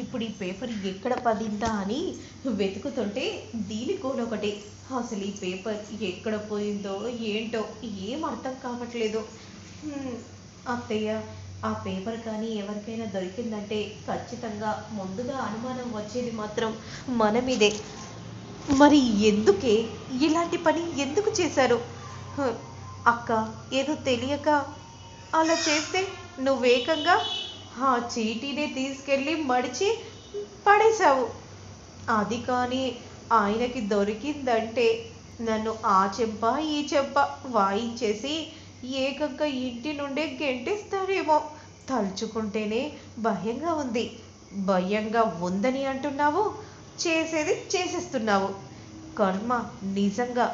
ఇప్పుడు ఈ పేపర్ ఎక్కడ పడిందా అని వెతుకుతుంటే దీని ఒకటి. అసలు ఈ పేపర్ ఎక్కడ పోయిందో ఏంటో ఏం అర్థం కావట్లేదు. అత్తయ్య ఆ పేపర్ కానీ ఎవరికైనా దొరికిందంటే ఖచ్చితంగా ముందుగా అనుమానం వచ్చేది మాత్రం మన మీదే మరి ఎందుకే ఇలాంటి పని ఎందుకు చేశారు? అక్క ఏదో తెలియక అలా చేస్తే నువ్వేకంగా ఆ చీటీని తీసుకెళ్ళి మడిచి పడేశావు. అది కానీ ఆయనకి దొరికిందంటే నన్ను ఆ చెంప ఈ చెంప వాయించేసి ఏకంగా ఇంటి నుండే గెంటేస్తారేమో. తలుచుకుంటేనే భయంగా ఉంది. భయంగా ఉందని అంటున్నావు? చేసేది చేసేస్తున్నావు. కర్మ నిజంగా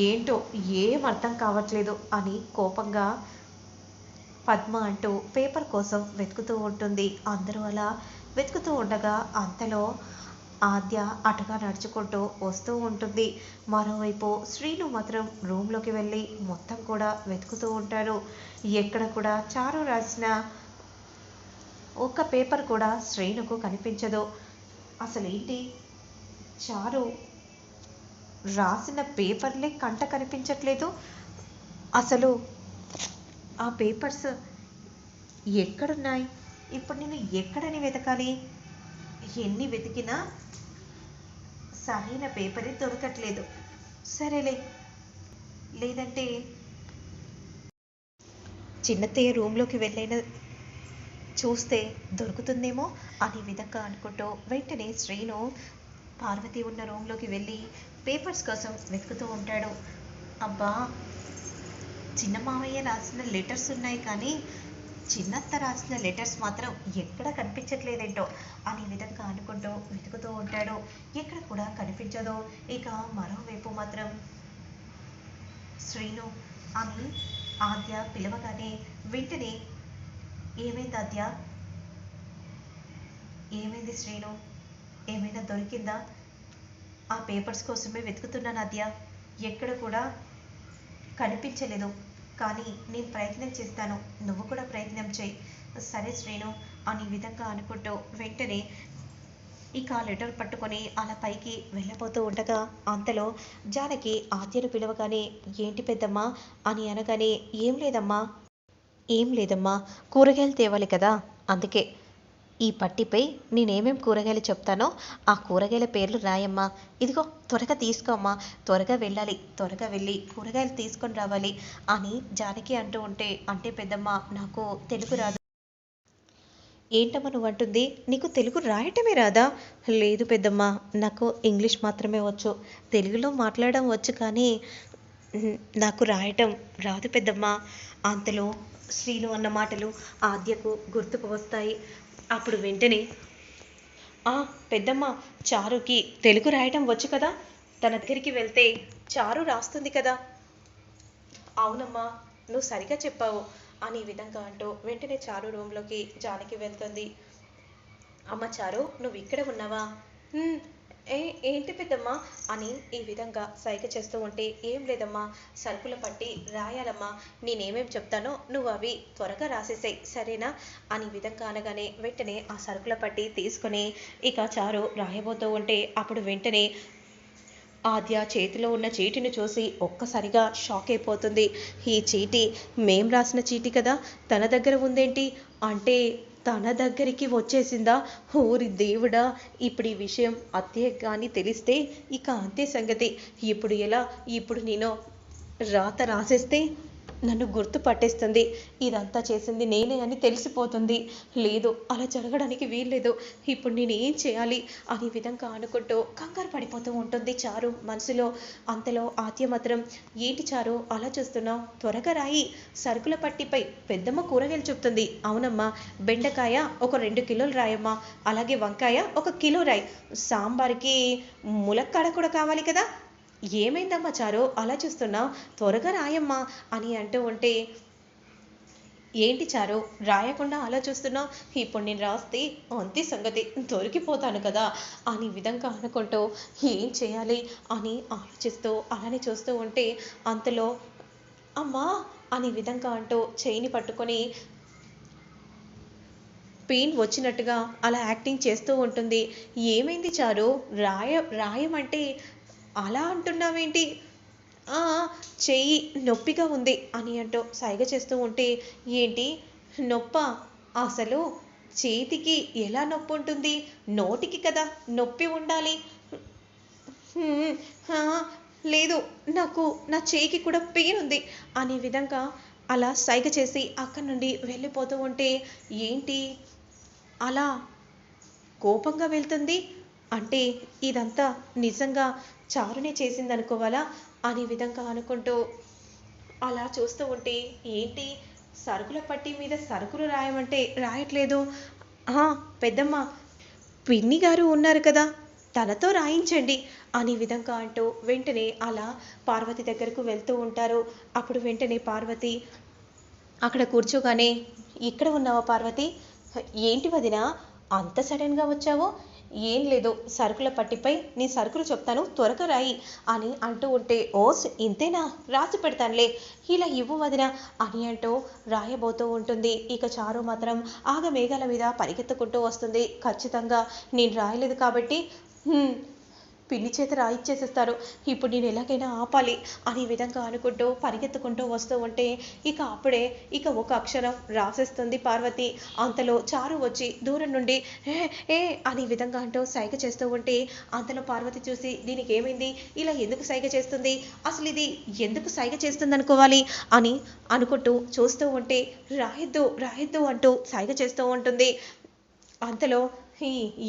ఏంటో ఏం అర్థం కావట్లేదు అని కోపంగా పద్మ అంటూ పేపర్ కోసం వెతుకుతూ ఉంటుంది. అందరూ అలా వెతుకుతూ ఉండగా అంతలో ఆద్య అటుగా నడుచుకుంటూ వస్తూ ఉంటుంది. మరోవైపు శ్రీను మాత్రం రూమ్లోకి వెళ్ళి మొత్తం కూడా వెతుకుతూ ఉంటాడు. ఎక్కడ కూడా చారు రాసిన ఒక్క పేపర్ కూడా శ్రీనుకు కనిపించదు. అసలు ఏంటి చారు రాసిన పేపర్లే కంట కనిపించట్లేదు. అసలు ఆ పేపర్స్ ఎక్కడున్నాయి? ఇప్పుడు నేను ఎక్కడని వెతకాలి? ఎన్ని వెతికినా సరైన పేపరే దొరకట్లేదు. సరేలే. లేదంటే చిన్నతే రూమ్లోకి వెళ్ళైన చూస్తే దొరుకుతుందేమో అనే విధంగా అనుకుంటూ వెంటనే శ్రీను పార్వతి ఉన్న రూమ్లోకి వెళ్ళి పేపర్స్ కోసం వెతుకుతూ ఉంటాడు. అబ్బా! చిన్న మామయ్య రాసిన లెటర్స్ ఉన్నాయి కానీ చిన్నత్త రాసిన లెటర్స్ మాత్రం ఎక్కడ కనిపించట్లేదేంటో అనే విధంగా అనుకుంటూ వెతుకుతూ ఉంటాడు. ఎక్కడ కూడా కనిపించదు. ఇక మరోవైపు మాత్రం శ్రీను అని ఆద్య పిలవగానే వెంటనే ఏమైంది ఆద్య? ఏమైంది శ్రీను? ఏమైనా దొరికిందా? ఆ పేపర్స్ కోసమే వెతుకుతున్నాను ఆద్య. ఎక్కడ కూడా కనిపించలేదు. కానీ నేను ప్రయత్నం చేస్తాను. నువ్వు కూడా ప్రయత్నం చేయి. సరే శ్రీను అని విధంగా అనుకుంటూ వెంటనే ఇక ఆ లెటర్ పట్టుకొని అలా పైకి వెళ్ళబోతూ ఉండగా అంతలో జానకి ఆద్యను పిలవగానే ఏంటి పెద్దమ్మా? అని అనగానే ఏం లేదమ్మా. ఏం లేదమ్మా. కూరగాయలు తేవాలి కదా అందుకే. ఈ పట్టిపై నేనేమేం కూరగాయలు చెప్తానో ఆ కూరగాయల పేర్లు రాయమ్మా. ఇదిగో త్వరగా తీసుకోమ్మా త్వరగా వెళ్ళాలి త్వరగా వెళ్ళి కూరగాయలు తీసుకొని రావాలి అని జానకి అంటూ ఉంటే అంటే పెద్దమ్మ నాకు తెలుగు రాదు. ఏంటమ్మా నువ్వు అంటుంది నీకు తెలుగు రాయటమే రాదా? లేదు పెద్దమ్మ నాకు ఇంగ్లీష్ మాత్రమే వచ్చు. తెలుగులో మాట్లాడడం వచ్చు కానీ నాకు రాయటం రాదు పెద్దమ్మ. అంతలో శ్రీను అన్న మాటలు ఆద్యకు గుర్తుకు వస్తాయి. అప్పుడు వెంటనే ఆ పెద్దమ్మ చారుకి తెలుగు రాయటం వచ్చు కదా? తన దగ్గరికి వెళ్తే చారు రాస్తుంది కదా? అవునమ్మా నువ్వు సరిగా చెప్పావు అని విధంగా అంటూ వెంటనే చారు రూమ్లోకి జానకి వెళ్తుంది. అమ్మ చారు నువ్వు ఇక్కడ ఉన్నావా? ఏ ఏంటి పెద్దమ్మా అని ఈ విధంగా సైగ చేస్తూ ఉంటే ఏం లేదమ్మా సరుకుల పట్టి రాయాలమ్మా నేనేమేం చెప్తానో నువ్వు అవి త్వరగా రాసేసాయి సరేనా? అని విధంగా అనగానే వెంటనే ఆ సరుకుల పట్టి తీసుకొని ఇక చారు రాయబోతూ ఉంటే అప్పుడు వెంటనే ఆద్య చేతిలో ఉన్న చీటిని చూసి ఒక్కసారిగా షాక్ అయిపోతుంది. ఈ చీటి మేం రాసిన చీటి కదా తన దగ్గర ఉందేంటి? అంటే తన దగ్గరికి వచ్చేసిందా? ఊరి దేవుడా ఇప్పుడు ఈ విషయం అత్తయ్య కానీ తెలిస్తే ఇక అంతే సంగతి. ఇప్పుడు ఎలా? ఇప్పుడు నేను రాత రాసేస్తే నన్ను గుర్తు పట్టేస్తుంది. ఇదంతా చేసింది నేనే అని తెలిసిపోతుంది. లేదు అలా జరగడానికి వీల్లేదు. ఇప్పుడు నేను ఏం చేయాలి? అనే విధంగా అనుకుంటూ కంగారు పడిపోతూ ఉంటుంది చారు మనసులో. అంతలో ఆత్య మాత్రం ఏంటి చారు అలా చూస్తున్నావు? త్వరగా రాయి. సరుకుల పట్టిపై పెద్దమ్మ కూరగాయలు చెప్తుంది. అవునమ్మా బెండకాయ ఒక రెండు కిలోలు రాయమ్మా. అలాగే వంకాయ ఒక కిలో రాయి. సాంబార్కి ములక్కాడ కూడా కావాలి కదా? ఏమైందమ్మా చారు? అలా చూస్తున్నా త్వరగా రాయమ్మా అని అంటూ ఉంటే ఏంటి చారు? రాయకుండా అలా చూస్తున్నావు? ఇప్పుడు నేను రాస్తే అంతే సంగతి. దొరికిపోతాను కదా అని విధంగా అనుకుంటూ ఏం చేయాలి అని ఆలోచిస్తూ అలానే చూస్తూ ఉంటే అంతలో అమ్మా అని విధంగా అంటూ చేయిని పట్టుకొని పెయిన్ వచ్చినట్టుగా అలా యాక్టింగ్ చేస్తూ ఉంటుంది. ఏమైంది చారు? రాయ రాయమంటే అలా అంటున్నావేంటి? చెయ్యి నొప్పిగా ఉంది అని అంటూ సైగ చేస్తూ ఉంటే ఏంటి? నొప్ప? అసలు చేతికి ఎలా నొప్పి ఉంటుంది? నోటికి కదా నొప్పి ఉండాలి. లేదు నాకు నా చేయికి కూడా పెయిన్ ఉంది అనే విధంగా అలా సైగ చేసి అక్కడి నుండి వెళ్ళిపోతూ ఉంటే ఏంటి? అలా కోపంగా వెళ్తుంది అంటే ఇదంతా నిజంగా చారునే చేసింది అనుకోవాలా అనే విధంగా అనుకుంటూ అలా చూస్తూ ఉంటే ఏంటి? సరుకుల పట్టి మీద సరుకులు రాయమంటే రాయట్లేదు. "ఆ, పెద్దమ్మ పిన్ని గారు ఉన్నారు కదా తనతో రాయించండి అనే విధంగా అంటూ వెంటనే అలా పార్వతి దగ్గరకు వెళ్తూ ఉంటారు. అప్పుడు వెంటనే పార్వతి అక్కడ కూర్చోగానే ఇక్కడ ఉన్నావా పార్వతి? ఏంటి వదిన? అంత సడన్గా వచ్చావో? ఏం లేదు సరుకుల పట్టిపై నీ సరుకులు చెప్తాను త్వరగా రాయి అని అంటూ ఉంటే ఓస్ ఇంతేనా? రాసి పెడతానులే. ఇలా ఇవ్వు వదిన అని అంటూ రాయబోతూ ఉంటుంది. ఇక చారు మాత్రం ఆగ మేఘాల మీద పరిగెత్తుకుంటూ వస్తుంది. ఖచ్చితంగా నేను రాయలేదు కాబట్టి పిన్ని చేత రాయిచ్చేసేస్తారు. ఇప్పుడు నేను ఎలాగైనా ఆపాలి అనే విధంగా అనుకుంటూ పరిగెత్తుకుంటూ వస్తూ ఉంటే ఇక అప్పుడే ఇక ఒక అక్షరం రాసేస్తుంది పార్వతి. అంతలో చారు వచ్చి దూరం నుండి ఏ ఏ అనే విధంగా అంటూ సైగ చేస్తూ ఉంటే అంతలో పార్వతి చూసి దీనికి ఏమైంది ఇలా ఎందుకు సైగ చేస్తుంది? అసలు ఇది ఎందుకు సైగ చేస్తుంది అనుకోవాలి అని అనుకుంటూ చూస్తూ ఉంటే రాయొద్దు రాయొద్దు అంటూ సైగ చేస్తూ ఉంటుంది. అంతలో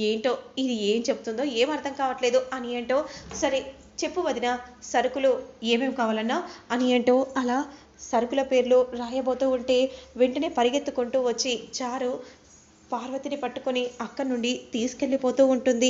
ఏంటో ఇది ఏం చెప్తుందో ఏం అర్థం కావట్లేదు అని ఏంటో సరే చెప్పు వదిన సరుకులు ఏమేమి కావాలన్నా అని ఏంటో అలా సరుకుల పేర్లు రాయబోతూ ఉంటే వెంటనే పరిగెత్తుకుంటూ వచ్చి చారు పార్వతిని పట్టుకొని అక్కడి నుండి తీసుకెళ్ళిపోతూ ఉంటుంది.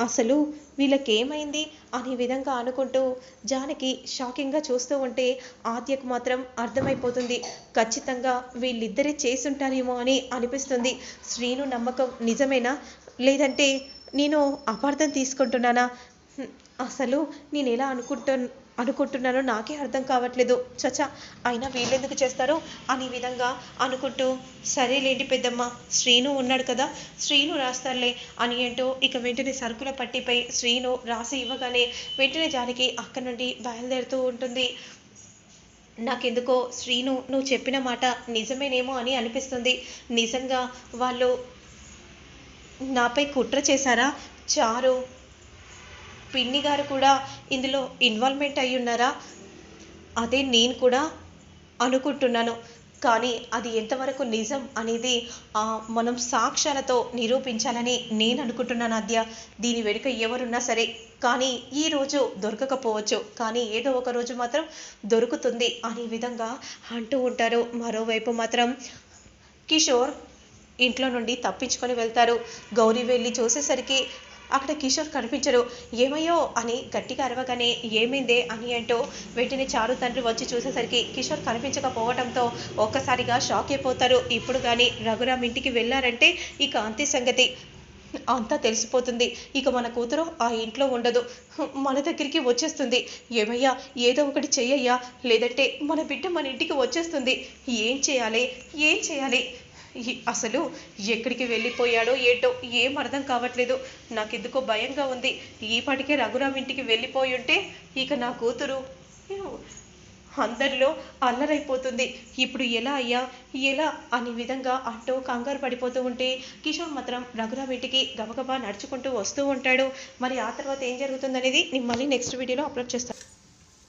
అసలు వీళ్ళకేమైంది అనే విధంగా అనుకుంటూ జానకి షాకింగ్గా చూస్తూ ఉంటే ఆద్యకు మాత్రం అర్థమైపోతుంది. ఖచ్చితంగా వీళ్ళిద్దరే చేసుంటారేమో అని అనిపిస్తుంది. శ్రీను నమ్మకం నిజమేనా? లేదంటే నేను అపార్థం తీసుకుంటున్నానా? అసలు నేను ఎలా అనుకుంటున్నా అనుకుంటున్నానో నాకే అర్థం కావట్లేదు. చచా అయినా వీళ్ళెందుకు చేస్తారు? అనే విధంగా అనుకుంటూ సరేలేండి పెద్దమ్మ శ్రీను ఉన్నాడు కదా శ్రీను రాస్తారులే అని ఏంటో ఇక వెంటనే సరుకుల పట్టిపై శ్రీను రాసి ఇవ్వగానే వెంటనే జానకి అక్కడి నుండి బయలుదేరుతూ ఉంటుంది. నాకెందుకో శ్రీను నువ్వు చెప్పిన మాట నిజమేనేమో అని అనిపిస్తుంది. నిజంగా వాళ్ళు నాపై కుట్ర చేశారా? చారు పిన్ని గారు కూడా ఇందులో ఇన్వాల్వ్మెంట్ అయి ఉన్నారా? అదే నేను కూడా అనుకుంటున్నాను. కానీ అది ఎంతవరకు నిజం అనేది మనం సాక్ష్యాలతో నిరూపించాలని నేను అనుకుంటున్నాను అద్య దీని వెనుక ఎవరున్నా సరే కానీ ఈ రోజు దొరకకపోవచ్చు. కానీ ఏదో ఒక రోజు మాత్రం దొరుకుతుంది అనే విధంగా అంటూ ఉంటారు. మరోవైపు మాత్రం కిషోర్ ఇంట్లో నుండి తప్పించుకొని వెళ్తారు. గౌరీ వెళ్ళి చూసేసరికి అక్కడ కిషోర్ కనిపించరు ఏమయ్యో అని గట్టిగా అరవగానే ఏమైందే అని అంటూ వెంటనే చారు తండ్రి వచ్చి చూసేసరికి కిషోర్ కనిపించకపోవడంతో ఒక్కసారిగా షాక్ అయిపోతారు. ఇప్పుడు కానీ రఘురామ్ ఇంటికి వెళ్ళారంటే ఇక అంతే సంగతి. అంతా తెలిసిపోతుంది. ఇక మన కూతురు ఆ ఇంట్లో ఉండదు. మన దగ్గరికి వచ్చేస్తుంది. ఏమయ్యా ఏదో ఒకటి చెయ్యయ్యా? లేదంటే మన బిడ్డ మన ఇంటికి వచ్చేస్తుంది. ఏం చేయాలి? ఏం చేయాలి? అసలు ఎక్కడికి వెళ్ళిపోయాడో ఏటో ఏం అర్థం కావట్లేదు. నాకెందుకో భయంగా ఉంది. ఈపాటికే రఘురామ్ ఇంటికి వెళ్ళిపోయి ఉంటే ఇక నా కూతురు అందరిలో అల్లరైపోతుంది. ఇప్పుడు ఎలా అయ్యా? ఎలా? అనే విధంగా అంటూ కంగారు పడిపోతూ ఉంటే కిషోర్ మాత్రం రఘురామ్ ఇంటికి గబగబా నడుచుకుంటూ వస్తూ ఉంటాడు. మరి ఆ తర్వాత ఏం జరుగుతుందనేది నేను మళ్ళీ నెక్స్ట్ వీడియోలో అప్లోడ్ చేస్తాను.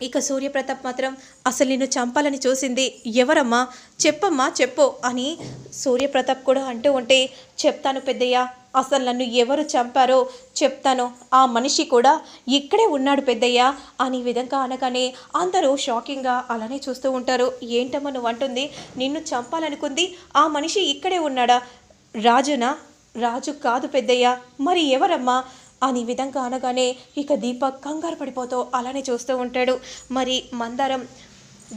ఇక సూర్యప్రతాప్ మాత్రం అసలు నిన్ను చంపాలని చూసింది ఎవరమ్మా? చెప్పమ్మా చెప్పు అని సూర్యప్రతాప్ కూడా అంటూ ఉంటే చెప్తాను పెద్దయ్య అసలు నన్ను ఎవరు చంపారో చెప్తాను. ఆ మనిషి కూడా ఇక్కడే ఉన్నాడు పెద్దయ్య అని విధంగా అనగానే అందరూ షాకింగ్గా అలానే చూస్తూ ఉంటారు. ఏంటమ్మా నువ్వు అంటుంది నిన్ను చంపాలనుకుంది ఆ మనిషి ఇక్కడే ఉన్నాడా? రాజునా? రాజు కాదు పెద్దయ్య. మరి ఎవరమ్మా? అని విధంగా అనగానే ఇక దీపక్ కంగారు పడిపోతూ అలానే చూస్తూ ఉంటాడు. మరి మందారం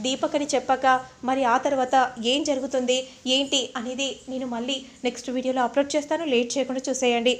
దీపక్ అని చెప్పాక మరి ఆ తర్వాత ఏం జరుగుతుంది ఏంటి అనేది నేను మళ్ళీ నెక్స్ట్ వీడియోలో అప్లోడ్ చేస్తాను. లేట్ చేయకుండా చూసేయండి.